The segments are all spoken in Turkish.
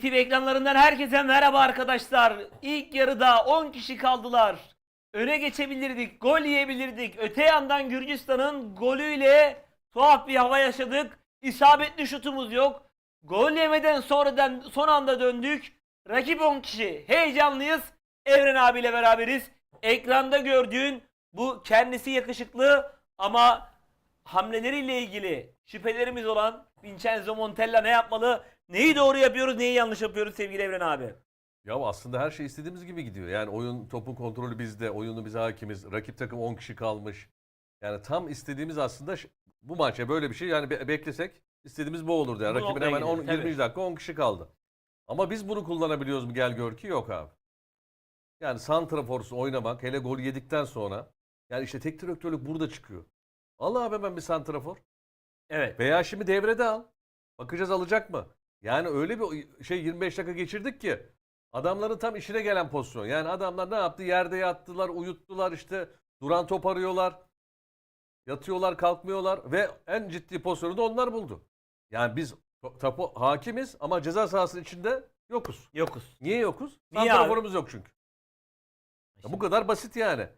BTV ekranlarından herkese merhaba arkadaşlar. İlk yarıda 10 kişi kaldılar. Öne geçebilirdik, gol yiyebilirdik. Öte yandan Gürcistan'ın golüyle tuhaf bir hava yaşadık. İsabetli şutumuz yok. Gol yemeden sonradan son anda döndük. Rakip 10 kişi. Heyecanlıyız. Evren abiyle beraberiz. Ekranda gördüğün bu kendisi yakışıklı ama hamleleriyle ilgili şüphelerimiz olan Vincenzo Montella ne yapmalı? Neyi doğru yapıyoruz, neyi yanlış yapıyoruz sevgili Evren abi? Ya aslında her şey istediğimiz gibi gidiyor. Yani oyun topun kontrolü bizde, oyunu bize hakimiz. Rakip takım 10 kişi kalmış. Yani tam istediğimiz aslında bu maça böyle bir şey yani be- beklesek istediğimiz bu olurdu. Yani Bu rakibin noktaya hemen gidiyor, 10 tabii. 20 dakika 10 kişi kaldı. Ama biz bunu kullanabiliyoruz mu gel gör ki yok abi. Yani santraforsu oynamak hele gol yedikten sonra yani işte tek direktörlük burada çıkıyor. Al abi hemen bir santrafor. Evet. Veya şimdi devrede al. Bakacağız alacak mı? Yani öyle bir şey 25 dakika geçirdik ki adamların tam işine gelen pozisyon. Yani adamlar ne yaptı? Yerde yattılar, uyuttular işte duran top arıyorlar. Yatıyorlar, kalkmıyorlar ve en ciddi pozisyonu da onlar buldu. Yani biz topu hakimiz ama ceza sahasının içinde yokuz. Yokuz. Niye yokuz? Niye Santraforumuz yok çünkü. Ya bu kadar basit yani.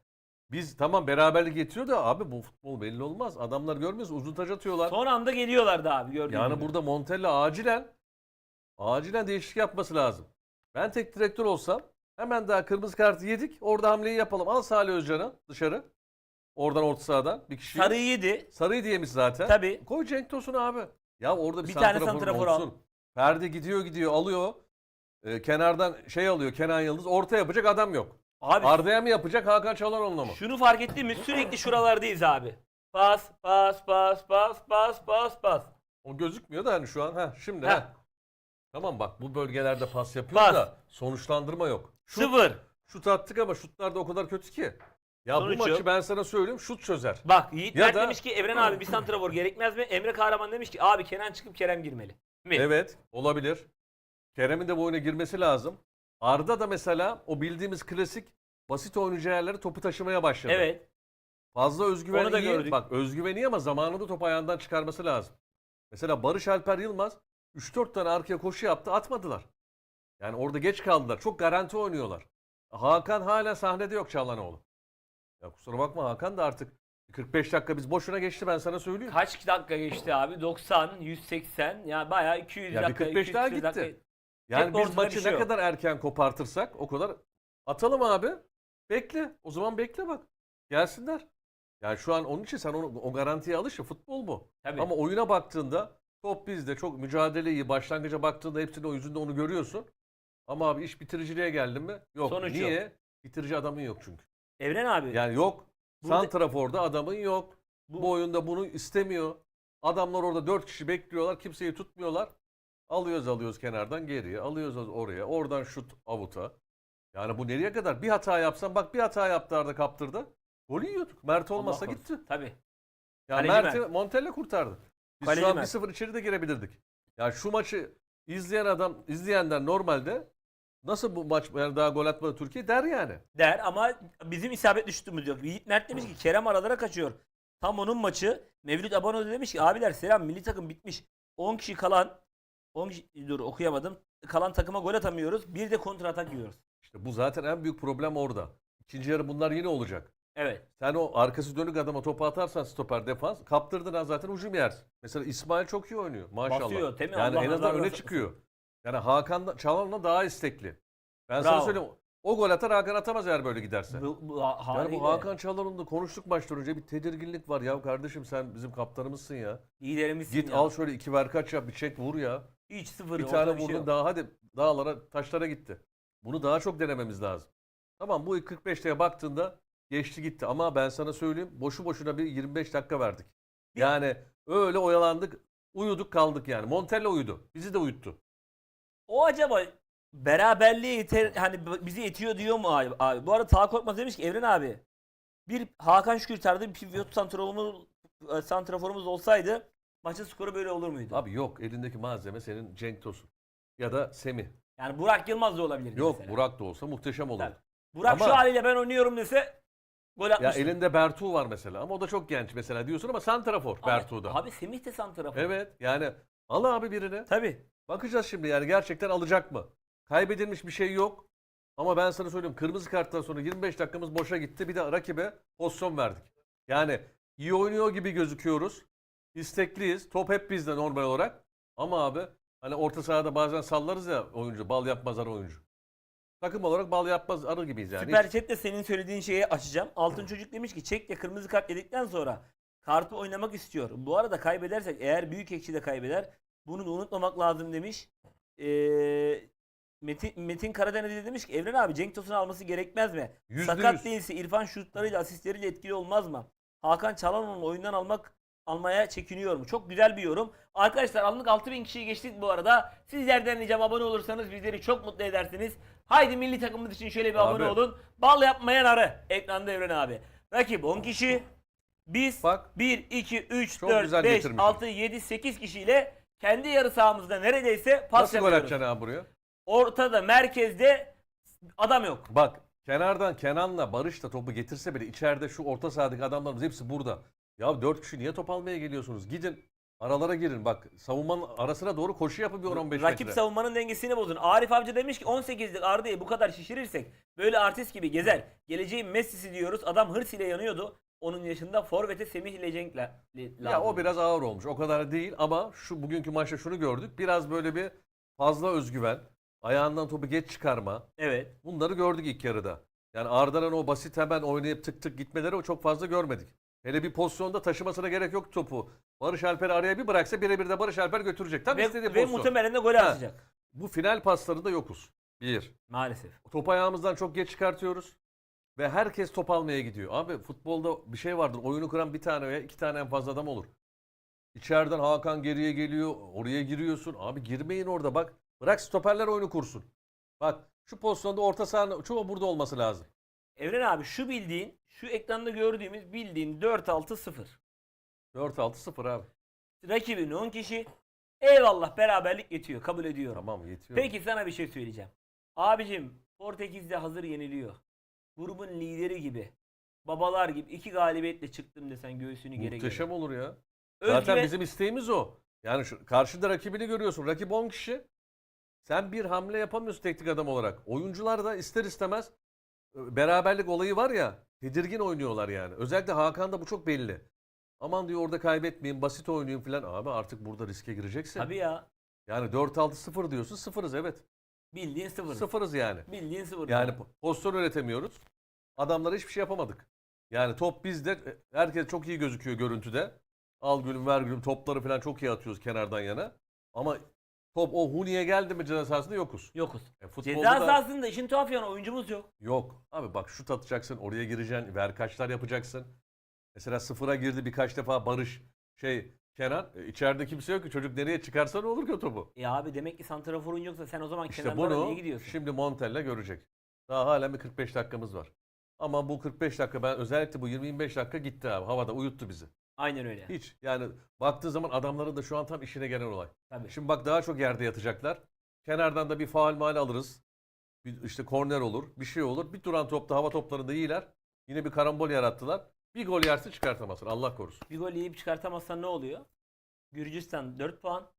Biz tamam beraberlik getiriyor da abi bu futbol belli olmaz. Adamlar görmüyoruz uzun taç atıyorlar. Son anda geliyorlardı abi gördüğün Yani gibi. burada Montella acilen acilen değişiklik yapması lazım. Ben tek direktör olsam hemen daha kırmızı kartı yedik. Orada hamleyi yapalım. Al Salih Özcan'ı dışarı. Oradan orta sahadan bir kişi. Sarıyı yedi. Sarıyı diyemiş zaten. Tabii. Koy Cenk Tosun'u abi. Ya orada bir, Bir tane santrafor al. olsun. Ferdi gidiyor gidiyor alıyor. Ee, kenardan şey alıyor Kenan Yıldız. Orta yapacak adam yok. Abi Arda'ya mı yapacak Hakan Çalhanoğlu'na mı? şunu fark ettin mi? Sürekli şuralardayız abi. Pas, pas, pas, pas, pas, pas, pas. O gözükmüyor da hani şu an. Heh, şimdi. Heh. Tamam bak bu bölgelerde pas yapıyor Pas. da sonuçlandırma yok. Şut, Sıfır. şut attık ama şutlar da o kadar kötü ki. Ya Sonuç bu maçı yok. ben sana söyleyeyim şut çözer. Bak Yiğit Ya Mert da- demiş ki Evren abi bir santrafor gerekmez mi? Emre Kahraman demiş ki abi Kenan çıkıp Kerem girmeli. Mi? Evet olabilir. Kerem'in de bu oyuna girmesi lazım. Arda da mesela o bildiğimiz klasik basit oynayacağı yerlere topu taşımaya başladı. Evet. Fazla özgüven Onu da iyi. gördük. Bak özgüveni iyi ama zamanında top ayağından çıkarması lazım. Mesela Barış Alper Yılmaz 3-4 tane arkaya koşu yaptı atmadılar. Yani orada geç kaldılar. Çok garanti oynuyorlar. Hakan hala sahnede yok Çağlanoğlu. Ya kusura bakma Hakan da artık 45 dakika biz boşuna geçti ben sana söyleyeyim. Kaç dakika geçti abi? 90, 180 ya bayağı 200 Ya dakika. 45 daha 200 dakika. gitti. Yani Hep biz maçı şey ne yok. kadar erken kopartırsak o kadar atalım abi. Bekle. O zaman bekle bak. Gelsinler. Yani şu an onun için sen onu, o garantiye alış ya futbol bu. Tabii. Ama oyuna baktığında top bizde çok mücadele iyi. Başlangıca baktığında hepsinin o yüzünde onu görüyorsun. Ama abi iş bitiriciliğe geldin mi? Yok. Sonuç Niye? Bitirici adamın yok çünkü. Evren abi. Yani yok. Burada- Santrafor'da adamın yok. Bu- Bu oyunda bunu istemiyor. Adamlar orada dört kişi bekliyorlar. Kimseyi tutmuyorlar. Alıyoruz alıyoruz kenardan geriye. Alıyoruz oraya. Oradan şut avuta. Yani bu nereye kadar? Bir hata yapsan bak bir hata yaptı Arda kaptırdı. Golü yiyorduk. Mert Allah olmasa korusun. gitti. Tabii. Ya Kaleci Mert'i Mert. Montella kurtardı. Biz Kaleci şu an Mert. 1-0 içeri de girebilirdik. Ya şu maçı izleyen adam, izleyenler normalde nasıl bu maç yani daha gol atmadı Türkiye der yani. Der ama bizim isabet şutumuz yok. Yiğit Mert demiş ki Kerem aralara kaçıyor. Tam onun maçı. Mevlüt Abanoğlu demiş ki abiler selam milli takım bitmiş. 10 kişi kalan 10 kişi, dur okuyamadım. Kalan takıma gol atamıyoruz. Bir de kontra atak yiyoruz. İşte bu zaten en büyük problem orada. İkinci yarı bunlar yine olacak. Evet. Sen o arkası dönük adama topu atarsan stoper defans kaptırdın ha zaten hücum yersin. Mesela İsmail çok iyi oynuyor maşallah. Basıyor, mi? Yani Allah en azından öne çıkıyor. Yani Hakan da Çalhan'la daha istekli. Ben sana Bravo. söyleyeyim o gol atar Hakan atamaz eğer böyle giderse. Bu, bu ha- Yani bu Hakan Çalhan'la konuştuk maçtan önce bir tedirginlik var ya kardeşim sen bizim kaptanımızsın ya. liderimizsin Git ya. al şöyle iki ver kaç yap bir çek vur ya. Hiç sıfır. Bir tane şey vurdun yok. daha hadi dağlara taşlara gitti. Bunu daha çok denememiz lazım. Tamam bu ilk 45'te baktığında geçti gitti ama ben sana söyleyeyim boşu boşuna bir 25 dakika verdik. Yani öyle oyalandık uyuduk kaldık yani. Montella uyudu. Bizi de uyuttu. O acaba beraberliğe yeter hani bizi yetiyor diyor mu abi? abi? Bu arada Taha Korkmaz demiş ki Evren abi bir Hakan Şükür tarzı bir pivot santraforumuz, e, santraforumuz olsaydı maçın skoru böyle olur muydu? Abi yok elindeki malzeme senin Cenk Tosun ya da Semih. Yani Burak Yılmaz da olabilir. Yok mesela. Burak da olsa muhteşem olur. Burak Ama- şu haliyle ben oynuyorum dese gol Ya atmıştı. elinde Bertu var mesela ama o da çok genç mesela diyorsun ama santrafor Abi- Bertu'da. Abi Semih de santrafor. Evet yani Al abi birini. Tabii. Bakacağız şimdi yani gerçekten alacak mı? Kaybedilmiş bir şey yok. Ama ben sana söyleyeyim kırmızı karttan sonra 25 dakikamız boşa gitti. Bir de rakibe pozisyon verdik. Yani iyi oynuyor gibi gözüküyoruz. İstekliyiz. Top hep bizde normal olarak. Ama abi hani orta sahada bazen sallarız ya oyuncu. Bal yapmaz arı oyuncu. Takım olarak bal yapmaz arı gibiyiz yani. Süper Hiç- Chat'te senin söylediğin şeyi açacağım. Altın Çocuk demiş ki Çekya kırmızı kart yedikten sonra kartı oynamak istiyor. Bu arada kaybedersek eğer büyük ekşi de kaybeder bunu da unutmamak lazım demiş. Ee, Metin, Metin Karadeniz de demiş ki Evren abi Cenk Tosun'u alması gerekmez mi? Yüzde Sakat yüz. değilse İrfan şutlarıyla asistleriyle etkili olmaz mı? Hakan Çalhanoğlu'nu oyundan almak almaya çekiniyor mu? Çok güzel bir yorum. Arkadaşlar anlık 6000 kişiyi geçtik bu arada. Sizlerden ricam abone olursanız bizleri çok mutlu edersiniz. Haydi milli takımımız için şöyle bir abone Abi. olun. Bal yapmayan arı. Ekranda Evren abi. Rakip 10 kişi. Biz Bak. 1, 2, 3, Çok 4, güzel 5, getirmişsin. 6, 7, 8 kişiyle kendi yarı sahamızda neredeyse pas Nasıl gol yapıyoruz. atacaksın abi buraya? Ortada, merkezde adam yok. Bak kenardan Kenan'la Barış da topu getirse bile içeride şu orta sahadaki adamlarımız hepsi burada. Ya dört kişi niye top almaya geliyorsunuz? Gidin aralara girin. Bak savunmanın arasına doğru koşu yapın bir 10-15 Rakip metre. savunmanın dengesini bozun. Arif Avcı demiş ki 18'lik Arda'yı bu kadar şişirirsek böyle artist gibi gezer. Geleceğin Messi'si diyoruz. Adam hırs ile yanıyordu. Onun yaşında Forvet'e Semih ile Cenk'le li- Ya o biraz ağır olmuş. O kadar değil ama şu bugünkü maçta şunu gördük. Biraz böyle bir fazla özgüven, ayağından topu geç çıkarma. Evet. Bunları gördük ilk yarıda. Yani Arda'nın o basit hemen oynayıp tık tık gitmeleri o çok fazla görmedik. Hele bir pozisyonda taşımasına gerek yok topu. Barış Alper araya bir bıraksa birebir de Barış Alper götürecek. Tam istediği Ve, pozisyon. muhtemelen de gol Ha. atacak. Bu final paslarında yokuz. Bir. Maalesef. Top ayağımızdan çok geç çıkartıyoruz. Ve herkes top almaya gidiyor. Abi futbolda bir şey vardır. Oyunu kuran bir tane veya iki tane en fazla adam olur. İçeriden Hakan geriye geliyor. Oraya giriyorsun. Abi girmeyin orada bak. Bırak stoperler oyunu kursun. Bak şu pozisyonda orta sahanın çoğu burada olması lazım. Evren abi şu bildiğin, şu ekranda gördüğümüz bildiğin 4-6-0. 4-6-0 abi. Rakibin 10 kişi. Eyvallah beraberlik yetiyor. Kabul ediyorum. Tamam yetiyor. Peki sana bir şey söyleyeceğim. Abicim Portekiz'de hazır yeniliyor. Grubun lideri gibi. Babalar gibi iki galibiyetle çıktım desen göğsünü geri Muhteşem olur ya. Özgüven- Zaten bizim isteğimiz o. Yani şu karşıda rakibini görüyorsun. Rakip 10 kişi. Sen bir hamle yapamıyorsun teknik adam olarak. Oyuncular da ister istemez e, beraberlik olayı var ya tedirgin oynuyorlar yani. Özellikle Hakan'da bu çok belli. Aman diyor orada kaybetmeyeyim, basit oynayayım falan. Abi artık burada riske gireceksin. Tabii ya. Yani 4-6-0 diyorsun. Sıfırız evet. Bildiğin sıfır. Sıfırız yani. Bildiğin sıfır. Yani po- pozisyon üretemiyoruz. Adamlara hiçbir şey yapamadık. Yani top bizde. e, Herkes çok iyi gözüküyor görüntüde. Al gülüm ver gülüm topları falan çok iyi atıyoruz kenardan yana. Ama top o Huni'ye geldi mi ceza sahasında yokuz. Yokuz. E, futbolda Ceza da sahasında işin tuhaf yanı oyuncumuz yok. yok. Abi bak şut atacaksın oraya gireceksin. Ver kaçlar yapacaksın. Mesela sıfıra girdi birkaç defa Barış şey Kenan e, içeride kimse yok ki çocuk nereye çıkarsa ne olur ki o topu. E abi demek ki santraforun yoksa sen o zaman İşte kenarlara niye bunu gidiyorsun? şimdi Montella görecek. Daha halen bir 45 dakikamız var. Ama bu 45 dakika ben özellikle bu 20-25 dakika gitti abi. Havada uyuttu bizi. Aynen öyle. Hiç yani baktığı zaman adamların da şu an tam işine gelen olay. Tabii. Şimdi bak daha çok yerde yatacaklar. Kenardan da bir faal mal alırız. Bir işte korner olur, bir şey olur. Bir duran topta hava toplarında iyiler. Yine bir karambol yarattılar. Bir gol yerse çıkartamazsın. Allah korusun. Bir gol yiyip çıkartamazsan ne oluyor? Gürcistan 4 puan.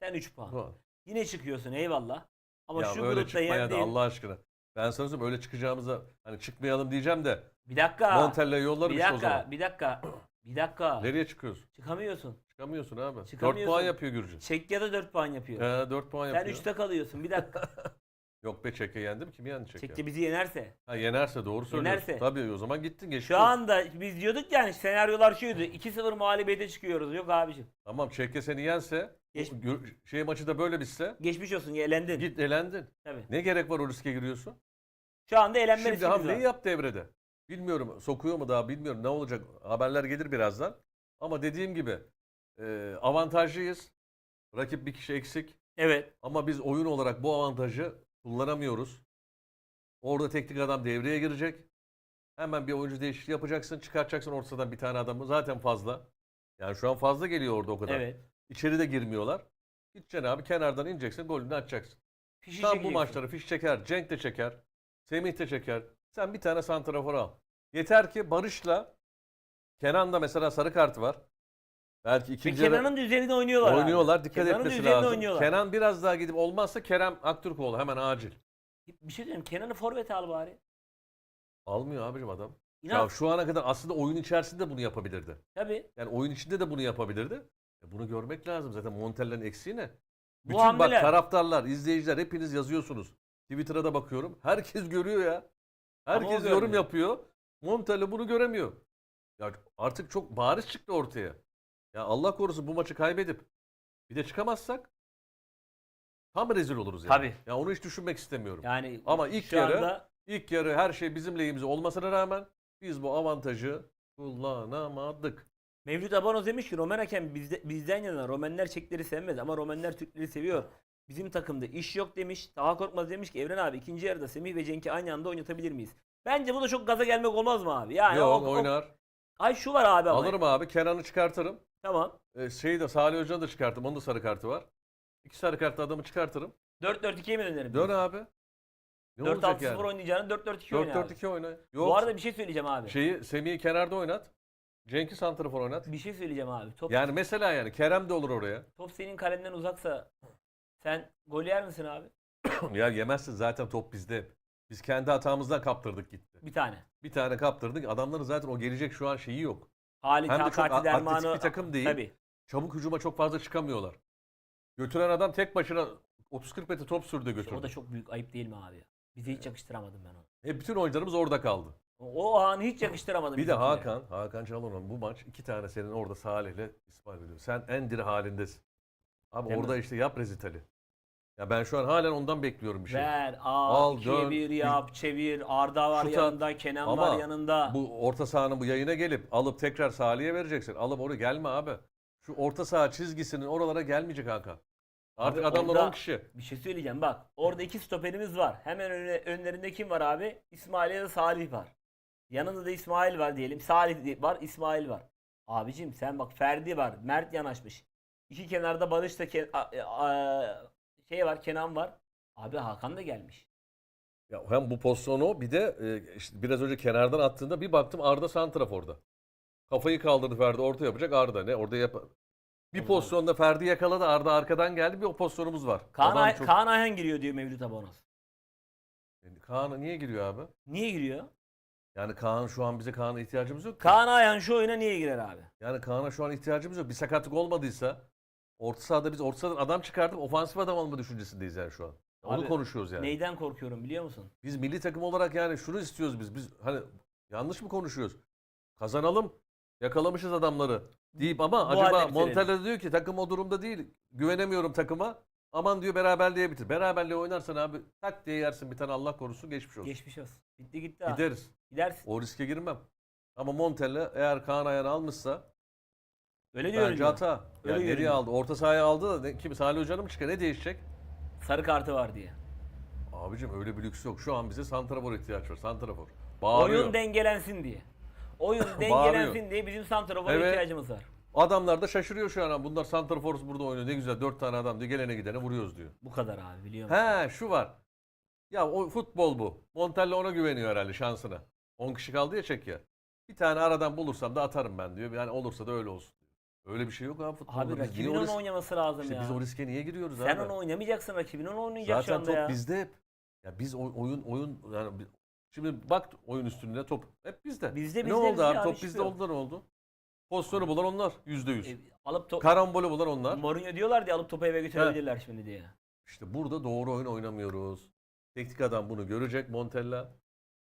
Sen 3 puan. Bu- Yine çıkıyorsun eyvallah. Ama ya şu öyle grupta çıkmaya da. Allah aşkına. Ben sana söyleyeyim öyle çıkacağımıza hani çıkmayalım diyeceğim de Bir dakika. Montella'yı yollarım bir işte o dakika. zaman. Bir dakika. Bir dakika. Nereye çıkıyorsun? Çıkamıyorsun. Çıkamıyorsun abi. 4 Çıkamıyorsun. puan yapıyor Gürcü. Çekya'da 4 puan yapıyor. He 4 puan Sen yapıyor. 3'te kalıyorsun. Bir dakika. Yok be Çekya yendim. Kimi yendi Çekya? Çekya bizi yenerse. Ha yenerse doğru söylüyorsun. Yenerse. Tabii o zaman gittin geçmiş Şu anda biz diyorduk yani senaryolar şuydu. 2-0 mağlubiyete çıkıyoruz. Yok abicim. Tamam Çekya seni yense Geç- gö- şey maçı da böyle bitse Geçmiş olsun elendin. git elendin. Tabii. Ne gerek var o riske giriyorsun? Şu anda elenme Şimdi riskimiz hamleyi var. yap devrede. Bilmiyorum sokuyor mu daha bilmiyorum ne olacak. Haberler gelir birazdan. Ama dediğim gibi e, avantajlıyız. Rakip bir kişi eksik. Evet. Ama biz oyun olarak bu avantajı kullanamıyoruz. Orada teknik adam devreye girecek. Hemen bir oyuncu değişikliği yapacaksın. Çıkartacaksın ortadan bir tane adamı. Zaten fazla. Yani şu an fazla geliyor orada o kadar. Evet. İçeri de girmiyorlar. Gideceksin abi kenardan ineceksin. Golünü atacaksın. Fişi Tam bu çekeceksin. maçları fiş çeker. Cenk de çeker. Semih de çeker. Sen bir tane santrafor al. Yeter ki Barış'la Kenan'da mesela sarı kartı var. Belki Ve ikinci yarı Kenan'ın da üzerinde oynuyorlar. abi. oynuyorlar. Dikkat Kenan'ın etmesi üzerinde lazım. oynuyorlar. Kenan biraz daha gidip olmazsa Kerem Aktürkoğlu hemen acil. Bir şey diyeyim Kenan'ı forvet al bari. Almıyor abicim adam. İnan. Ya şu ana kadar aslında oyun içerisinde bunu yapabilirdi. Tabii. Yani oyun içinde de bunu yapabilirdi. E bunu görmek lazım zaten Montella'nın eksiği ne? Bütün bak hamleler- taraftarlar, izleyiciler hepiniz yazıyorsunuz. Twitter'a da bakıyorum. Herkes görüyor ya. Herkes yorum yapıyor. Montella bunu göremiyor. Ya artık çok bariz çıktı ortaya. Ya Allah korusun bu maçı kaybedip bir de çıkamazsak tam rezil oluruz yani. Tabii. Ya onu hiç düşünmek istemiyorum. Yani Ama ilk yarı- anda İlk yarı her şey bizim lehimize olmasına rağmen biz bu avantajı kullanamadık. Mevlüt Abanoz demiş ki Roman hakem bizde, bizden yana Romenler Çekleri sevmez ama Romenler Türkleri seviyor. Bizim takımda iş yok demiş. Taha Korkmaz demiş ki Evren abi ikinci yarıda Semih ve Cenk'i aynı anda oynatabilir miyiz? Bence bu da çok gaza gelmek olmaz mı abi? Yani Yok o- o- oynar. Ay şu var abi ama. Alırım abi. Kenan'ı çıkartırım. Tamam. Ee, şeyi de Salih Hoca'nı da çıkartırım. Onun da sarı kartı var. İki sarı kartlı adamı çıkartırım. 4-4-2'ye mi dönelim? Dön abi. Ne olacak 4-6-0 yani? oynayacağını 4-4-2 oyna abi. 4-4-2 oyna. Yok. Bu arada bir şey söyleyeceğim abi. şeyi Semih'i kenarda oynat. Cenk'i santrafor oynat. Bir şey söyleyeceğim abi. Top, Yani mesela yani Kerem de olur oraya. top senin kalenden uzaksa sen gol yer misin abi? ya yemezsin zaten top bizde. Biz kendi hatamızdan kaptırdık gitti. Bir tane. Bir tane kaptırdık. Adamların zaten o gelecek şu an şeyi yok. Halit Hem de çok Dermanı. atletik bir takım değil. Tabii. Çabuk hücuma çok fazla çıkamıyorlar. Götüren adam tek başına 30-40 metre top sürdü götürdü. o da çok büyük ayıp değil mi abi? Bize hiç yakıştıramadım ben onu. E bütün oyuncularımız orada kaldı. O, o anı hiç yakıştıramadım. Bir de bizimkilere. Hakan, Hakan Çalhanoğlu bu maç iki tane senin orada Salih'le İsmail veriyor. Sen en diri halindesin. Abi Değil mi? orada işte yap rezitali. Ya ben şu an halen ondan bekliyorum bir şey. Ver, al, Al, dön, bir yap, çevir. Arda var Şut at. yanında, Kenan Ama var yanında. Bu orta sahanın bu yayına gelip alıp tekrar Salih'e vereceksin. Alıp oraya gelme abi. Şu orta saha çizgisinin oralara gelmeyecek Hakan. Artık Abi adamlar orada- 10 kişi. Bir şey söyleyeceğim bak. Orada iki stoperimiz var. Hemen önüne, önlerinde kim var abi? İsmail ya da Salih var. Yanında da İsmail var diyelim. Salih var, İsmail var. Abicim sen bak Ferdi var. Mert yanaşmış. İki kenarda Barış da Ke- a- a- şey var, Kenan var. Abi Hakan da gelmiş. Ya hem bu pozisyonu bir de e, işte biraz önce kenardan attığında bir baktım Arda santraforda. Kafayı kaldırdı Ferdi orta yapacak Arda ne orada yap. Bir Olur. pozisyonda Ferdi yakaladı Arda arkadan geldi bir o pozisyonumuz var. Kaan, Adam Ay- çok- Kaan Ayhan giriyor diyor Mevlüt Abonos. Kaan niye giriyor abi? Niye giriyor? Yani Kaan şu an bize Kaan'a ihtiyacımız yok. ki. Kaan Ayhan şu oyuna niye girer abi? Yani Kaan'a şu an ihtiyacımız yok. Bir sakatlık olmadıysa orta sahada biz orta sahadan adam çıkartıp ofansif adam alma düşüncesindeyiz yani şu an. Onu Abi, konuşuyoruz yani. Neyden korkuyorum biliyor musun? Biz milli takım olarak yani şunu istiyoruz biz. Biz hani yanlış mı konuşuyoruz? Kazanalım. Yakalamışız adamları deyip ama Bu acaba. Montella diyor ki takım o durumda değil. Güvenemiyorum takıma. Aman diyor beraberliğe bitir. Beraberliğe oynarsan abi tak diye yersin bir tane Allah korusun geçmiş olsun. Geçmiş olsun. Bitti gitti abi. Gideriz. Gidersin. O riske girmem. Ama Montella eğer Kaan ayağını almışsa Öyle diyorum. bence ya. hata. Öyle Yani görünüyor. aldı? Orta sahaya aldı da ne- kim Salih Hoca'nın mı çıkar? Ne değişecek? Sarı kartı var diye. Abicim öyle bir lüks yok. Şu an bize santrafor ihtiyaç var. Santrafor. Bağırıyor. Oyun dengelensin diye. Oyun dengelensin diye bizim santrafora Evet. ihtiyacımız var. Adamlar da şaşırıyor şu an. Bunlar santrafor burada oynuyor. Ne güzel dört tane adam diyor. Gelene gidene vuruyoruz diyor. Bu kadar abi biliyor musun? He şu var. Ya o futbol bu. Montella ona güveniyor herhalde şansına. 10 kişi kaldı ya Çekya. Bir tane aradan bulursam da atarım ben diyor. Yani olursa da öyle olsun diyor. Öyle bir şey yok abi futbolda. Abi Biz niye rakibin o onu risk- oynaması lazım İşte ya. biz o riske niye giriyoruz Sen abi? onu oynamayacaksın rakibin onu oynayacak şu Zaten anda top ya. bizde hep. Ya biz oy- oyun oyun yani bi- şimdi bak oyun üstünlüğüne top hep bizde. Bizde, ne bizde, oldu bizde abi? abi, Top hiçbir bizde yok. oldu ne oldu? Pozisyonu bulan onlar yüzde yüz. E, alıp top Karambolü bulan onlar. Mourinho diyorlar diye alıp topu eve götürebilirler şimdi diye. İşte burada doğru oyun oynamıyoruz. Teknik adam bunu görecek Montella.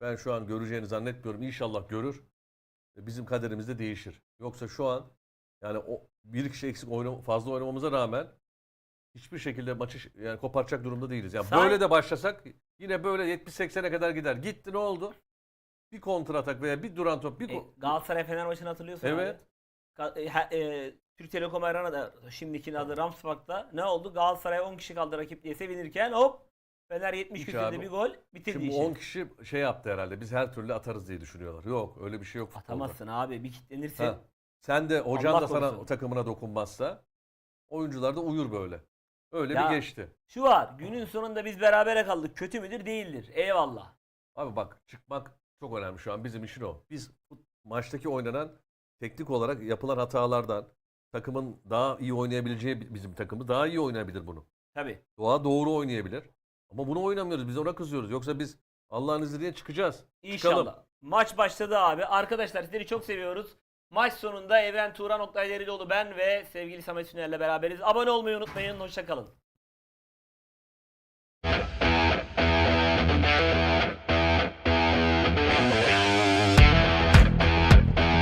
Ben şu an göreceğini zannetmiyorum. İnşallah görür. Ve Bizim kaderimiz de değişir. Yoksa şu an yani o bir kişi eksik oyna, fazla oynamamıza rağmen hiçbir şekilde maçı yani koparacak durumda değiliz. Yani Sen- böyle de başlasak yine böyle 70-80'e kadar gider. Gitti ne oldu? Bir kontratak veya bir duran top bir E, ko- Galatasaray Fener maçını hatırlıyorsun Evet. abi. Ga- e, ha- e, Türk Telekom Arena'da şimdiki adı Ramspark'ta ne oldu? Galatasaray 10 kişi kaldı rakip diye sevinirken hop Fener 70 Hiç küsürde bir gol bitirdi Şimdi bu işi. 10 kişi şey yaptı herhalde. Biz her türlü atarız diye düşünüyorlar. Yok öyle bir şey yok futbolda. Atamazsın abi bir kitlenirsin. Ha. Sen de hocan Allah da sana korusun. takımına dokunmazsa oyuncular da uyur böyle. Öyle Ya, bir geçti. Şu var. Günün sonunda biz berabere kaldık. Kötü müdür? Değildir. Eyvallah. Abi bak çıkmak çok önemli şu an bizim işin o. Biz bu maçtaki oynanan teknik olarak yapılan hatalardan takımın daha iyi oynayabileceği bizim takımı daha iyi oynayabilir bunu. Tabii. Doğa doğru oynayabilir. Ama bunu oynamıyoruz. Biz ona kızıyoruz. Yoksa biz Allah'ın izniyle çıkacağız. İnşallah. Çıkalım. Maç başladı abi. Arkadaşlar sizleri çok seviyoruz. Maç sonunda Evren Turan Oktay Derelioğlu ben ve sevgili Samet Süner'le beraberiz. Abone olmayı unutmayın. Hoşçakalın.